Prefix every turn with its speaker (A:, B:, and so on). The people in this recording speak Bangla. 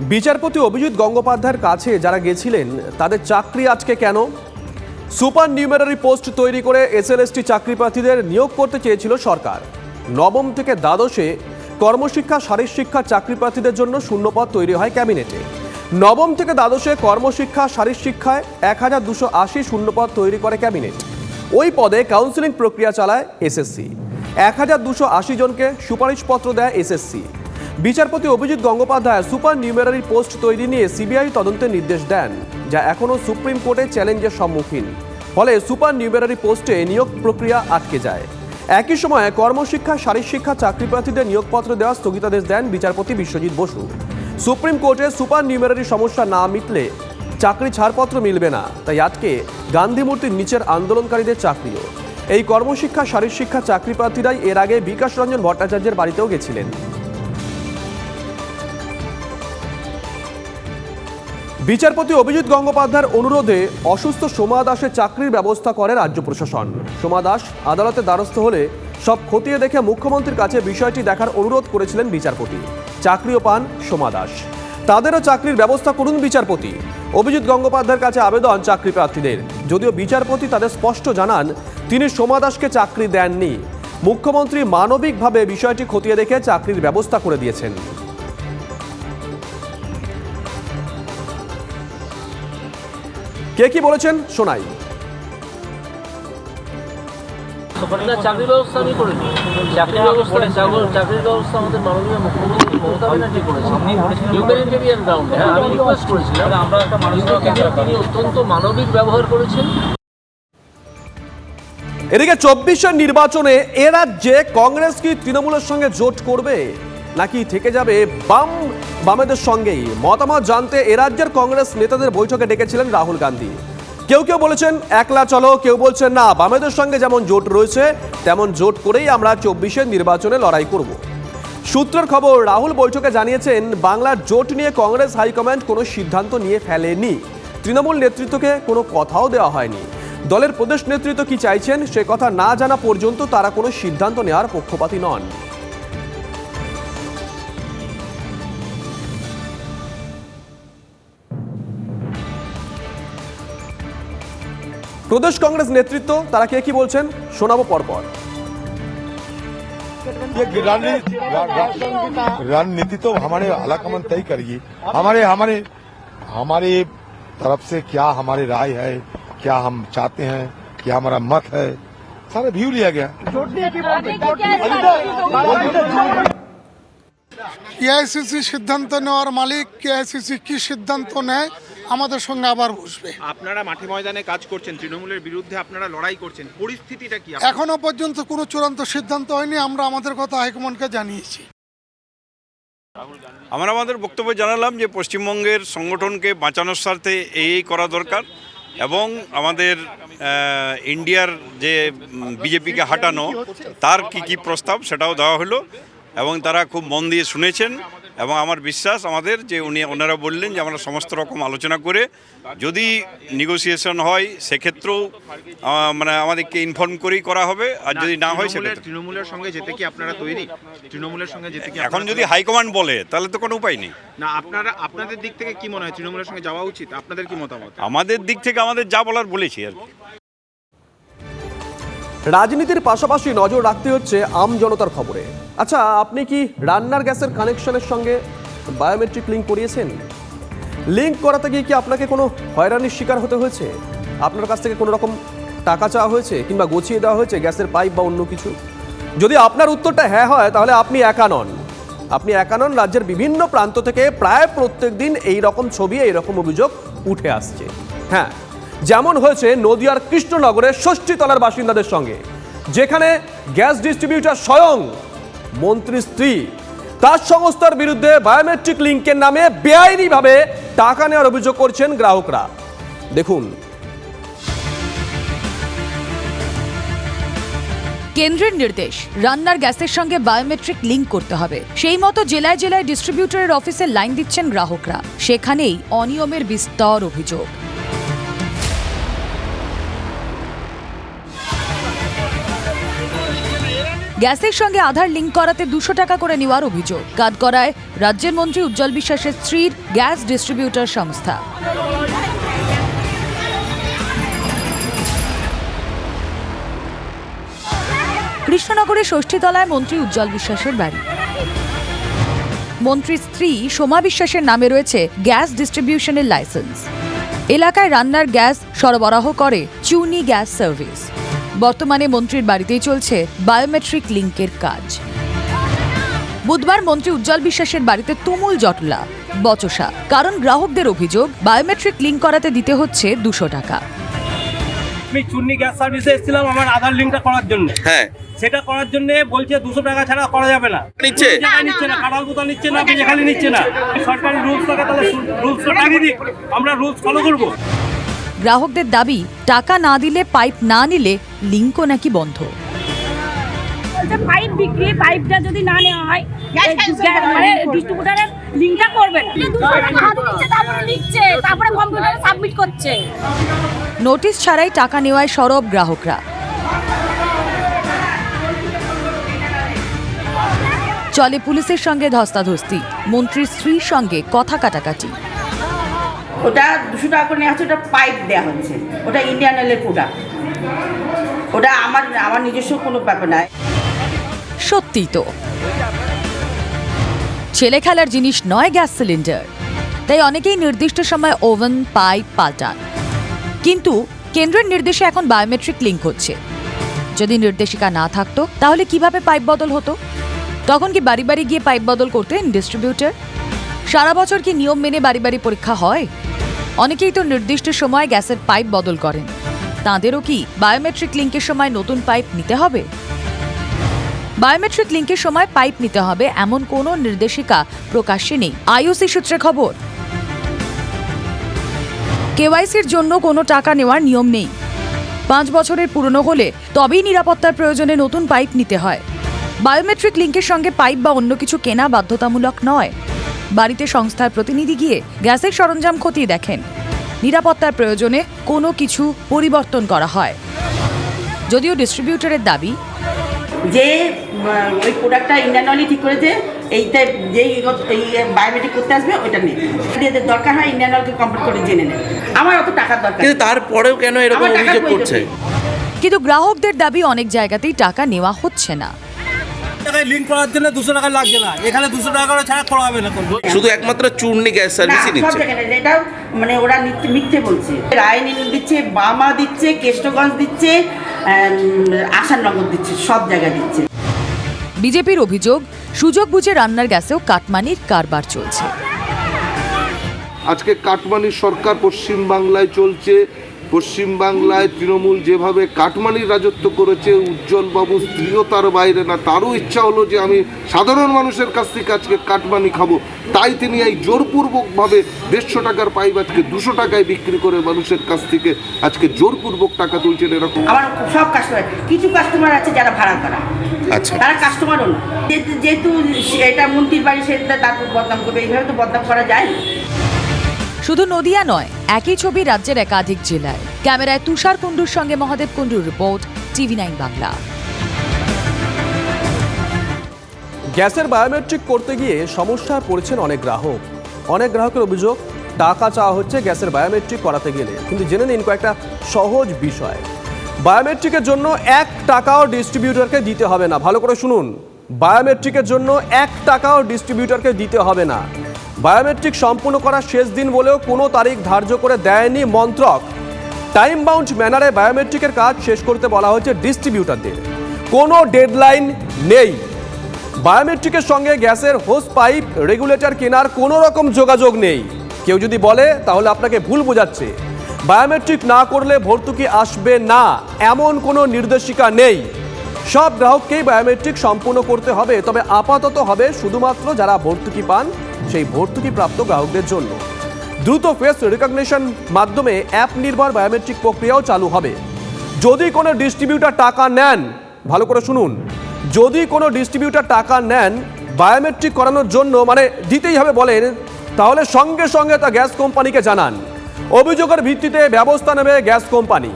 A: বিচারপতি অভিজিৎ গঙ্গোপাধ্যায়ের কাছে যারা গেছিলেন, তাদের চাকরি আজকে কেন? সুপার নিউমেরারি পোস্ট তৈরি করে এসএলএসটি চাকরি প্রার্থীদের নিয়োগ করতে চেয়েছিল সরকার। নবম থেকে দ্বাদশে কর্মশিক্ষা শারীর শিক্ষা চাকরি প্রার্থীদের জন্য শূন্যপদ তৈরি হয় ক্যাবিনেটে। নবম থেকে দ্বাদশে কর্মশিক্ষা শারীর শিক্ষায় এক হাজার দুশো আশি শূন্যপদ তৈরি করে ক্যাবিনেট। ওই পদে কাউন্সিলিং প্রক্রিয়া চালায় এসএসসি। এক হাজার দুশো আশি জনকে সুপারিশপত্র দেয় এসএসসি। বিচারপতি Abhijit Gangopadhyay supernumerary post তৈরি নিয়ে সিবিআই তদন্তের নির্দেশ দেন, যা এখনও সুপ্রিম কোর্টে চ্যালেঞ্জের সম্মুখীন। ফলে সুপার নিউমেরারি পোস্টে নিয়োগ প্রক্রিয়া আটকে যায়। একই সময়ে কর্মশিক্ষা শারীর শিক্ষা চাকরি প্রার্থীদের নিয়োগপত্র দেওয়ার স্থগিতাদেশ দেন বিচারপতি বিশ্বজিৎ বসু। সুপ্রিম কোর্টে সুপার নিউমেরারি সমস্যা না মিটলে চাকরি ছাড়পত্র মিলবে না, তাই আজকে গান্ধী মূর্তির নিচের আন্দোলনকারীদের চাকরিও। এই কর্মশিক্ষা শারীর শিক্ষা চাকরি প্রার্থীরাই এর আগে বিকাশ রঞ্জন ভট্টাচার্যের বাড়িতেও গেছিলেন। বিচারপতি অভিজিৎ গঙ্গোপাধ্যায়ের অনুরোধে অসুস্থ সোমা দাসের চাকরির ব্যবস্থা করে রাজ্য প্রশাসন। সোমা দাস আদালতে দ্বারস্থ হলে সব খতিয়ে দেখে মুখ্যমন্ত্রীর কাছে বিষয়টি দেখার অনুরোধ করেছিলেন বিচারপতি। চাকরিও পান সোমা দাস। তাদেরও চাকরির ব্যবস্থা করুন বিচারপতি। অভিজিৎ গঙ্গোপাধ্যায়ের কাছে আবেদন চাকরি প্রার্থীদের। যদিও বিচারপতি তাদের স্পষ্ট জানান, তিনি সোমা দাসকে চাকরি দেননি। মুখ্যমন্ত্রী মানবিকভাবে বিষয়টি খতিয়ে দেখে চাকরির ব্যবস্থা করে দিয়েছেন। কে কি বলেছেন? শোনাই।
B: না চাকরির ব্যবস্থা আমি করিনি। চাকরির ব্যবস্থা চাকরির ব্যবস্থা আমাদের মাননীয় মুখ্যমন্ত্রী মমতা ব্যানার্জি করেছেন। হিউম্যানিটেরিয়ান গ্রাউন্ডে হ্যাঁ আমি রিকোয়েস্ট করেছিলাম। তিনি- তিনি অত্যন্ত মানবিক ব্যবহার করেছেন।
A: এদিকে চব্বিশের নির্বাচনে এ রাজ্যে কংগ্রেস কি তৃণমূলের সঙ্গে জোট করবে? নাকি থেকে যাবে বাম, বামেদের সঙ্গেই? মতামত জানতে এ রাজ্যের কংগ্রেস নেতাদের বৈঠকে ডেকেছিলেন রাহুল গান্ধী। কেউ কেউ বলেছেন, একলা চলো। কেউ বলছেন, না, বামেদের সঙ্গে যেমন জোট রয়েছে, তেমন জোট করেই আমরা চব্বিশের নির্বাচনে লড়াই করব। সূত্রের খবর, রাহুল বৈঠকে জানিয়েছেন, বাংলার জোট নিয়ে কংগ্রেস হাইকমান্ড কোনো সিদ্ধান্ত নিয়ে ফেলেনি। তৃণমূল নেতৃত্বকে কোনো কথাও দেওয়া হয়নি। দলের প্রদেশ নেতৃত্ব কি চাইছেন, সে কথা না জানা পর্যন্ত তারা কোনো সিদ্ধান্ত নেওয়ার পক্ষপাতী নন। প্রদেশ কংগ্রেস নেতৃত্ব তারা কে কি বলছেন শোনাবো পরপর
C: ये रणनीति रण- रणनीति तो हमारे आलाकमान तय करेगी हमारे हमारे हमारे तरफ से क्या हमारी राय है क्या हम चाहते हैं क्या हमारा मत है सारा व्यू लिया गया
D: এআইসিসি সিদ্ধান্ত নেওয়ার মালিক কেআইসিসি কি সিদ্ধান্ত নেয় আমাদের সঙ্গে আবার বসবে।
E: আপনারা মাঠে ময়দানে কাজ করছেন তৃণমূলের বিরুদ্ধে আপনারা লড়াই করছেন পরিস্থিতিটা কি
D: এখনও পর্যন্ত কোনো চূড়ান্ত সিদ্ধান্ত হয়নি আমরা আমাদের কথা হাইকমান্ডকে জানিয়েছি।
F: আমরা আমাদের বক্তব্য জানালাম যে পশ্চিমবঙ্গের সংগঠনকে বাঁচানোর স্বার্থে এই এই করা দরকার এবং আমাদের ইন্ডিয়ার যে বিজেপিকে হাঁটানো তার কি কি প্রস্তাব সেটাও দেওয়া হলো এবং তারা খুব মন দিয়ে শুনেছেন। এবং আমার বিশ্বাস আমাদের যে উনি ওনারা বললেন যে আমরা সমস্ত রকম আলোচনা করে যদি নেগোসিয়েশন হয় সেক্ষেত্রেও মানে আমাদেরকে ইনফর্ম করেই করা হবে। আর যদি না হয়
E: তৃণমূলের
F: সেক্ষেত্রে
E: তৃণমূলের সঙ্গে যেতে কি আপনারা তৈরি? তৃণমূলের সঙ্গে যেতে কি
F: এখন যদি হাইকমান্ড বলে তাহলে তো কোনো উপায় নেই।
E: না আপনারা আপনাদের দিক থেকে কি মনে হয়? তৃণমূলের সঙ্গে যাওয়া উচিত? আপনাদের কি মতামত?
F: আমাদের দিক থেকে আমাদের যা বলার বলেছি আর কি।
A: রাজনীতির পাশাপাশি নজর রাখতে হচ্ছে আম জনতার খবরে। আচ্ছা আপনি কি রান্নার গ্যাসের কানেকশনের সঙ্গে বায়োমেট্রিক লিঙ্ক করিয়েছেন? লিঙ্ক করাতে গিয়ে কি আপনাকে কোনো হয়রানির শিকার হতে হয়েছে? আপনার কাছ থেকে কোনো রকম টাকা চাওয়া হয়েছে কিংবা গছিয়ে দেওয়া হয়েছে গ্যাসের পাইপ বা অন্য কিছু? যদি আপনার উত্তরটা হ্যাঁ হয়, তাহলে আপনি একা নন। আপনি একা নন, রাজ্যের বিভিন্ন প্রান্ত থেকে প্রায় প্রত্যেক দিন এই রকম ছবি, এই রকম অভিযোগ উঠে আসছে। হ্যাঁ যেমন হয়েছে নদিয়ার কৃষ্ণনগরের ষষ্ঠীতলার বাসিন্দাদের সঙ্গে, যেখানে গ্যাস ডিস্ট্রিবিউটর স্বয়ং মন্ত্রী স্ত্রী। তার সংস্থার বিরুদ্ধে বায়োমেট্রিক লিঙ্কের নামে বেআইনিভাবে টাকা নেওয়ার অভিযোগ করছেন গ্রাহকরা। দেখুন।
G: কেন্দ্রের নির্দেশ, রান্নার গ্যাসের সঙ্গে বায়োমেট্রিক লিঙ্ক করতে হবে। সেই মতো জেলায় জেলায় ডিস্ট্রিবিউটরের অফিসে লাইন দিচ্ছেন গ্রাহকরা। সেখানেই অনিয়মের বিস্তর অভিযোগ। গ্যাসের সঙ্গে আধার লিঙ্ক করাতে দুশো টাকা করে নেওয়ার অভিযোগ। কাঠগড়ায় রাজ্যের মন্ত্রী উজ্জ্বল বিশ্বাসের স্ত্রীর গ্যাস ডিস্ট্রিবিউটর সংস্থা। কৃষ্ণনগরের ষষ্ঠীতলায় মন্ত্রী উজ্জ্বল বিশ্বাসের বাড়ি। মন্ত্রীর স্ত্রী সোমা বিশ্বাসের নামে রয়েছে গ্যাস ডিস্ট্রিবিউশনের লাইসেন্স। এলাকায় রান্নার গ্যাস সরবরাহ করে চুনি গ্যাস সার্ভিস। বর্তমানে মন্ত্রীর বাড়িতেই চলছে বায়োমেট্রিক লিঙ্কের কাজ। বুধবার মন্ত্রী উজ্জ্বল বিশ্বাসের বাড়িতে তুমুল জটলা বচসা। কারণ গ্রাহকদের অভিযোগ বায়োমেট্রিক লিঙ্ক করাতে দিতে হচ্ছে দুশো টাকা।
H: আমি চুন্নি গ্যাস সার্ভিসে এসেছিলাম আমার আধার লিঙ্কটা করার জন্য।
I: হ্যাঁ।
H: সেটা করার জন্য বলছে দুশো টাকা ছাড়া করা যাবে না।
I: নিচ্ছে?
H: নিচ্ছে না কাটাল কোথাও নিচ্ছে না যেখানে নিচ্ছে না। সরকারি রুলস থাকে তাহলে রুলস আমরা রুলস ফলো করব।
G: গ্রাহকদের দাবি টাকা না দিলে পাইপ না নিলে লিঙ্কও নাকি বন্ধ।
J: বলছে পাইপ বিক্রি পাইপটা যদি না নেওয়া হয় মানে ডিস্ট্রিবিউটারের লিঙ্কটা করবে না। হাতে নিচ্ছে তারপরে লিখছে তারপরে কম্পিউটারে সাবমিট করছে।
G: নোটিশ ছাড়াই টাকা নেওয়ায় সরব গ্রাহকরা। চলে পুলিশের সঙ্গে ধস্তাধস্তি। মন্ত্রীর স্ত্রীর সঙ্গে কথা কাটাকাটি।
K: ওটা দুশো টাকা করে নেওয়া হচ্ছে ওটা পাইপ দেওয়া হচ্ছে। ওটা ইন্ডিয়ান অয়েলের প্রোডাক্ট ওটা আমার আমার নিজস্ব কোনো ব্যাপার নয়
G: সত্যিই তো। ছেলে খেলার জিনিস নয় গ্যাস সিলিন্ডার। তাই অনেকেই নির্দিষ্ট সময় ওভেন, পাইপ পাল্টান। কিন্তু কেন্দ্রের নির্দেশে এখন বায়োমেট্রিক লিঙ্ক হচ্ছে। যদি নির্দেশিকা না থাকতো, তাহলে কীভাবে পাইপ বদল হতো? তখন কি বাড়ি বাড়ি গিয়ে পাইপ বদল করতেন ডিস্ট্রিবিউটর সারা বছর কি নিয়ম মেনে বাড়ি বাড়ি পরীক্ষা হয়? অনেকেই তো নির্দিষ্ট সময় গ্যাসের পাইপ বদল করেন। তাঁদেরও কি বায়োমেট্রিক লিঙ্কের সময় নতুন পাইপ নিতে হবে? বায়োমেট্রিক লিঙ্কের সময় পাইপ নিতে হবে এমন কোনো নির্দেশিকা প্রকাশ্যে নেই। আইওসি সূত্রে খবর। কেওয়াইসির জন্য কোনো টাকা নেওয়ার নিয়ম নেই। পাঁচ বছরের পুরনো হলে তবেই নিরাপত্তার প্রয়োজনে নতুন পাইপ নিতে হয়। বায়োমেট্রিক লিঙ্কের সঙ্গে পাইপ বা অন্য কিছু কেনা বাধ্যতামূলক নয়। বাড়িতে সংস্থার প্রতিনিধি গিয়ে গ্যাসের সরঞ্জাম খতিয়ে দেখেন। নিরাপত্তার প্রয়োজনে কোনো কিছু পরিবর্তন করা হয়। যদিও ডিস্ট্রিবিউটরের দাবি
K: যে ওই প্রোডাক্টটা ইন্ডিয়ান অয়েলই ঠিক করেছে এইটা যেই বায়োমেট্রিক করতে আসবে ওইটা নেই এদের দরকার হয় ইন্ডিয়ান অয়েলকে কমপ্লিট করে জেনে নেবে। আমার অত টাকার দরকার
I: কিন্তু
K: নেই।
I: তারপরেও কেন এরকম অভিযোগ করছে?
G: কিন্তু গ্রাহকদের দাবি অনেক জায়গাতেই টাকা নেওয়া হচ্ছে না।
H: লিঙ্ক করার জন্য দুশো টাকা লাগছে না। এখানে দুশো টাকা করে ছাড়া করা হবে না
I: শুধু একমাত্র চূর্ণি গ্যাস
K: না
I: সার্ভিসই
K: সব
I: নিচ্ছে।
K: এটাও মানে ওরা নিচ্ছে- মিথ্যে বলছে। রায়নি দিচ্ছে বামা দিচ্ছে কেষ্টগঞ্জ দিচ্ছে আসাননগর দিচ্ছে সব জায়গায় দিচ্ছে।
G: বিজেপির অভিযোগ সুযোগ বুঝে রান্নার গ্যাসেও কাটমানির কারবার চলছে।
L: আজকে কাটমানির সরকার পশ্চিমবাংলায় চলছে। পশ্চিমবাংলায় তৃণমূল যেভাবে কাটমানির রাজত্ব করেছে উজ্জ্বল বাবু স্ত্রীও তার বাইরে না। তারও ইচ্ছা হলো যে আমি সাধারণ মানুষের কাছ থেকে আজকে কাটমানি খাব। তাই তিনি এই জোরপূর্বকভাবে দেড়শো টাকার পাইপ আজকে দুশো টাকায় বিক্রি করে মানুষের কাছ থেকে আজকে জোরপূর্বক টাকা তুলছেন এরকম।
K: আমার সব কাস্টমার কিছু কাস্টমার আছে যারা ভাড়া করা।
I: আচ্ছা।
K: তারা কাস্টমারও না। যেহেতু এটা মন্ত্রীর বাড়ি সেটা তারপর বদনাম করবে। এইভাবে তো বদনাম করা যায় না।
G: শুধু নদিয়া নয়, একই ছবি রাজ্যের একাধিক জেলায়। ক্যামেরায় তুষার কুণ্ডুর সঙ্গে মহাদেব কুণ্ডুর রিপোর্ট, টিভি নাইন বাংলা।
A: গ্যাসের বায়োমেট্রিক করতে গিয়ে সমস্যায় পড়েছেন অনেক গ্রাহক। অনেক গ্রাহকের অভিযোগ, টাকা চাওয়া হচ্ছে গ্যাসের বায়োমেট্রিক করাতে গেলে। কিন্তু জেনে নিন কয়েকটা সহজ বিষয়। বায়োমেট্রিকের জন্য এক টাকাও ডিস্ট্রিবিউটরকে দিতে হবে না। ভালো করে শুনুন। বায়োমেট্রিকের জন্য এক টাকাও ডিস্ট্রিবিউটরকে দিতে হবে না। বায়োমেট্রিক সম্পূর্ণ করার শেষ দিন বলেও কোনো তারিখ ধার্য করে দেয়নি মন্ত্রক। টাইম বাউন্ড ম্যানারে বায়োমেট্রিকের কাজ শেষ করতে বলা হয়েছে ডিস্ট্রিবিউটারদের। কোনো ডেডলাইন নেই। বায়োমেট্রিকের সঙ্গে গ্যাসের হোস পাইপ রেগুলেটর কেনার কোনো রকম যোগাযোগ নেই। কেউ যদি বলে, তাহলে আপনাকে ভুল বোঝাচ্ছে। বায়োমেট্রিক না করলে ভর্তুকি আসবে না, এমন কোনো নির্দেশিকা নেই। সব গ্রাহককেই বায়োমেট্রিক সম্পূর্ণ করতে হবে, তবে আপাতত হবে শুধুমাত্র যারা ভর্তুকি পান সেই ভর্তুকি প্রাপ্ত গ্রাহকদের জন্য। দ্রুত ফেস রেকগনিশন মাধ্যমে অ্যাপ নির্ভর বায়োমেট্রিক প্রক্রিয়াও চালু হবে। যদি কোনো ডিস্ট্রিবিউটার টাকা নেন, ভালো করে শুনুন। যদি কোনো ডিস্ট্রিবিউটার টাকা নেন বায়োমেট্রিক করানোর জন্য মানে দিতেই হবে বলেন, তাহলে সঙ্গে সঙ্গে তা গ্যাস কোম্পানিকে জানান। অভিযোগের ভিত্তিতে ব্যবস্থা নেবে গ্যাস কোম্পানি